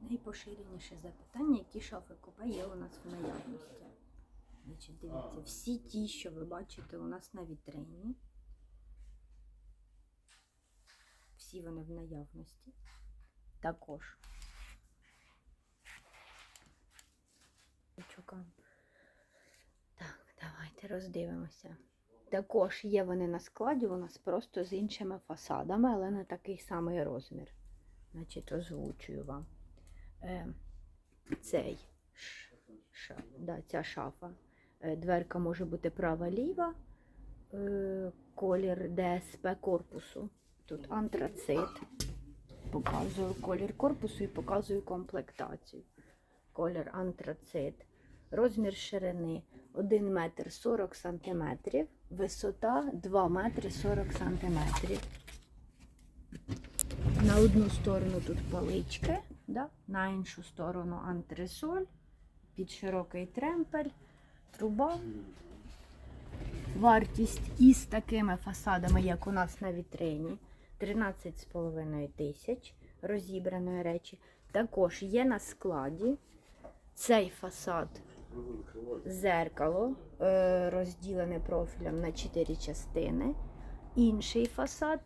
Найпоширеніше запитання, які шафи купе є у нас в наявності. Значить, дивіться, всі ті, що ви бачите у нас на вітрині. Всі вони в наявності. Також. Так, давайте роздивимося. Також є вони на складі у нас просто з іншими фасадами, але не такий самий розмір. Значить, озвучую вам. Е, цей ша, да, ця шафа. Е, дверка може бути права-ліва, е, колір ДСП корпусу. Тут антрацит. Показую колір корпусу і показую комплектацію. Колір антрацит. Розмір ширини 1 метр 40 сантиметрів, висота 2 метри 40 сантиметрів. На одну сторону тут палички, да? на іншу сторону антресоль, під широкий тремпель, труба. Вартість із такими фасадами, як у нас на вітрині, 13,5 тисяч розібраної речі. Також є на складі цей фасад зеркало, е, розділене профілем на 4 частини. Інший фасад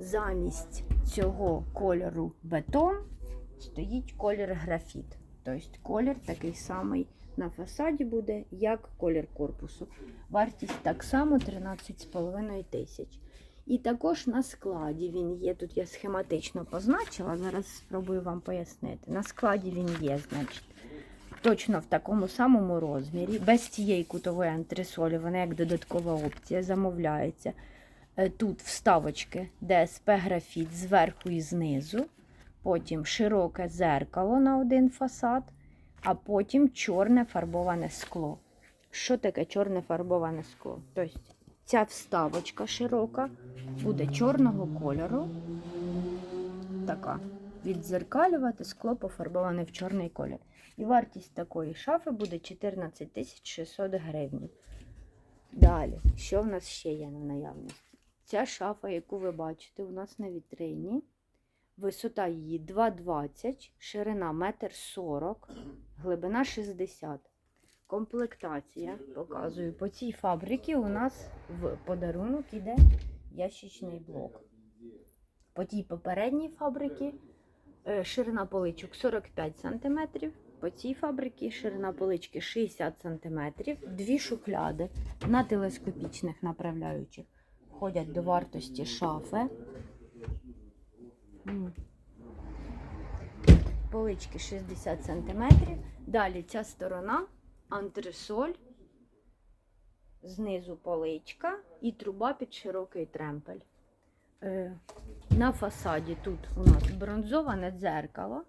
замість цього кольору бетон стоїть колір графіт. Тобто колір такий самий на фасаді буде, як колір корпусу. Вартість так само 13,5 тисяч. І також на складі він є. Тут я схематично позначила, зараз спробую вам пояснити. На складі він є, значить, точно в такому самому розмірі, без цієї кутової антресолі, вона як додаткова опція замовляється. Е, Тут вставочки ДСП графіт зверху і знизу, потім широке зеркало на один фасад, а потім чорне фарбоване скло. Що таке чорне фарбоване скло? Тобто ця вставочка широка буде чорного кольору. Така. Віддзеркалювати скло пофарбоване в чорний колір. І вартість такої шафи буде 14 600 гривень. Далі, що в нас ще є на наявності? Ця шафа, яку ви бачите, у нас на вітрині. Висота її 2,20, ширина 1,40 м, глибина 60 Комплектація, показую, по цій фабриці у нас в подарунок іде ящичний блок. По тій попередній фабриці е, ширина поличок 45 см, по цій фабриці ширина полички 60 см, дві шухляди на телескопічних направляючих входять до вартості шафи. Полички 60 см. Далі ця сторона антресоль, знизу поличка і труба під широкий тремпель. Е, на фасаді тут у нас бронзоване дзеркало.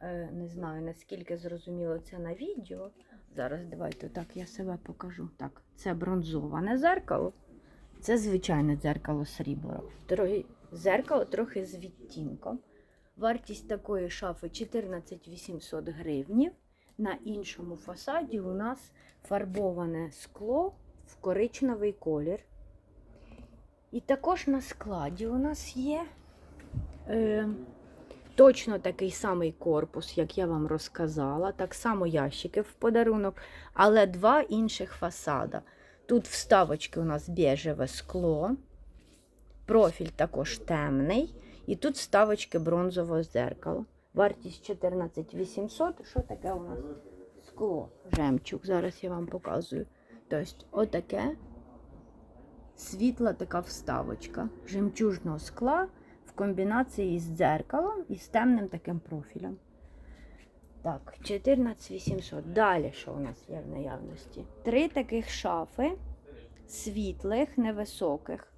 Е, не знаю, наскільки зрозуміло це на відео. Зараз давайте так я себе покажу. Так, це бронзоване зеркало. Це звичайне дзеркало срібло. Трохи, зеркало трохи з відтінком. Вартість такої шафи 14 800 гривнів. На іншому фасаді у нас фарбоване скло в коричневий колір. І також на складі у нас є е, точно такий самий корпус, як я вам розказала. Так само ящики в подарунок, але два інших фасада. Тут вставочки у нас біжеве скло, профіль також темний, і тут вставочки бронзового зеркала. Вартість 14 800. Що таке у нас? Скло, жемчуг. Зараз я вам показую. Тобто, отаке світла така вставочка жемчужного скла в комбінації з дзеркалом і з темним таким профілем. Так, 14 800. Далі, що у нас є в наявності? Три таких шафи світлих, невисоких.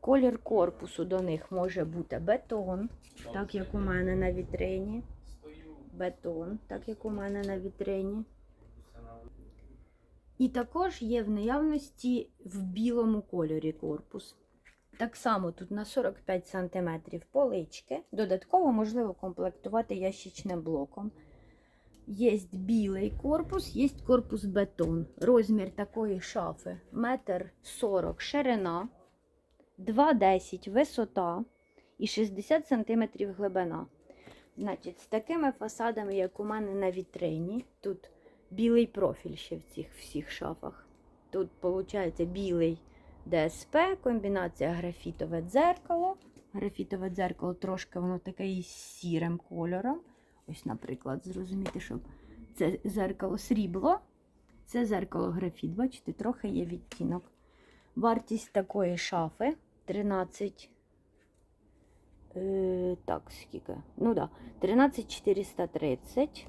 Колір корпусу до них може бути бетон, так як у мене на вітрині. Бетон, так як у мене на вітрині. І також є в наявності в білому кольорі корпус. Так само тут на 45 см полички. Додатково можливо комплектувати ящичним блоком. Є білий корпус, є корпус бетон. Розмір такої шафи 1,40 м ширина, 2,10 висота і 60 см глибина. Значить, з такими фасадами, як у мене на вітрині, тут білий профіль ще в цих всіх шафах. Тут, виходить, білий ДСП, комбінація графітове дзеркало. Графітове дзеркало трошки воно таке із сірим кольором. Ось, наприклад, зрозуміти, що це зеркало срібло, це зеркало графіт. Бачите, трохи є відтінок. Вартість такої шафи 13. Е, так, скільки? Ну да, 13430.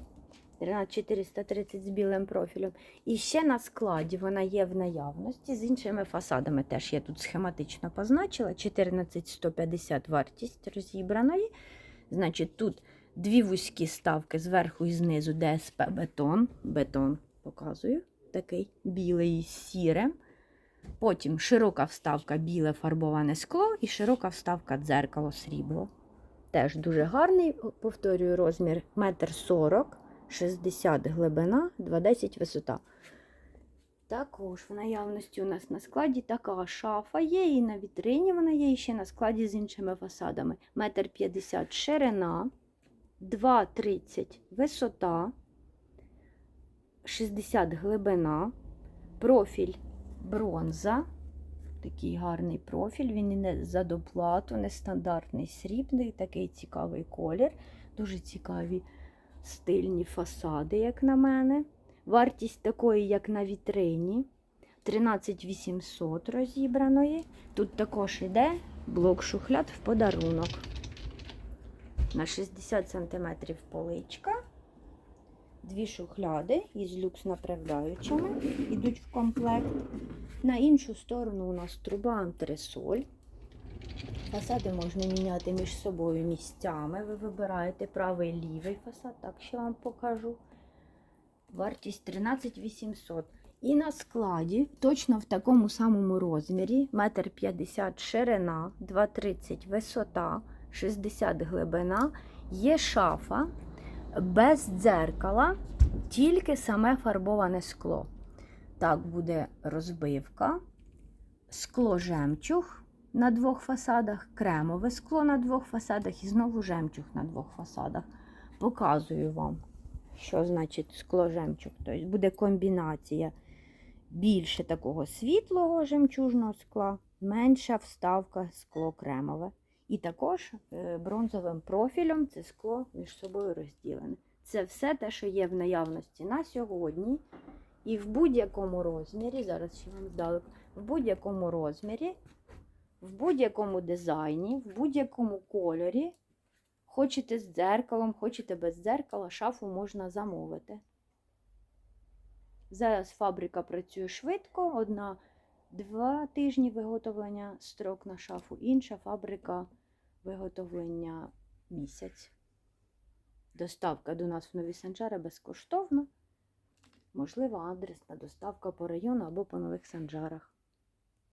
13430 з білим профілем. І ще на складі вона є в наявності з іншими фасадами. Теж я тут схематично позначила. 14150 вартість розібраної. Значить, тут дві вузькі ставки зверху і знизу ДСП бетон. Бетон показую. Такий білий з сірим. Потім широка вставка біле фарбоване скло і широка вставка дзеркало срібло. Теж дуже гарний, повторюю, розмір 1,40 м, 60 глибина, 2,10 висота. Також в наявності у нас на складі така шафа є, і на вітрині вона є, і ще на складі з іншими фасадами. 1,50 м ширина, 2,30 висота, 60 глибина, профіль бронза. Такий гарний профіль, він не за доплату, нестандартний срібний, такий цікавий колір. Дуже цікаві стильні фасади, як на мене. Вартість такої, як на вітрині, 13800 розібраної. Тут також йде блок шухляд в подарунок. На 60 см поличка. Дві шухляди із люкс направляючими йдуть в комплект. На іншу сторону у нас труба антресоль. Фасади можна міняти між собою місцями. Ви вибираєте правий лівий фасад, так що вам покажу. Вартість 13 800. І на складі, точно в такому самому розмірі, 1,50 м ширина, 2,30 висота, 60 глибина, є шафа без дзеркала, тільки саме фарбоване скло. Так буде розбивка, скло жемчуг на двох фасадах, кремове скло на двох фасадах і знову жемчуг на двох фасадах. Показую вам, що значить скло жемчуг. Тобто буде комбінація більше такого світлого жемчужного скла, менша вставка скло кремове. І також е, бронзовим профілем це скло між собою розділене. Це все те, що є в наявності на сьогодні. І в будь-якому розмірі, зараз ще вам здалеку, в будь-якому розмірі, в будь-якому дизайні, в будь-якому кольорі, хочете з дзеркалом, хочете без дзеркала, шафу можна замовити. Зараз фабрика працює швидко, одна два тижні виготовлення строк на шафу, інша фабрика виготовлення місяць. Доставка до нас в Нові Санжари безкоштовна. Можлива адресна доставка по району або по нових санджарах.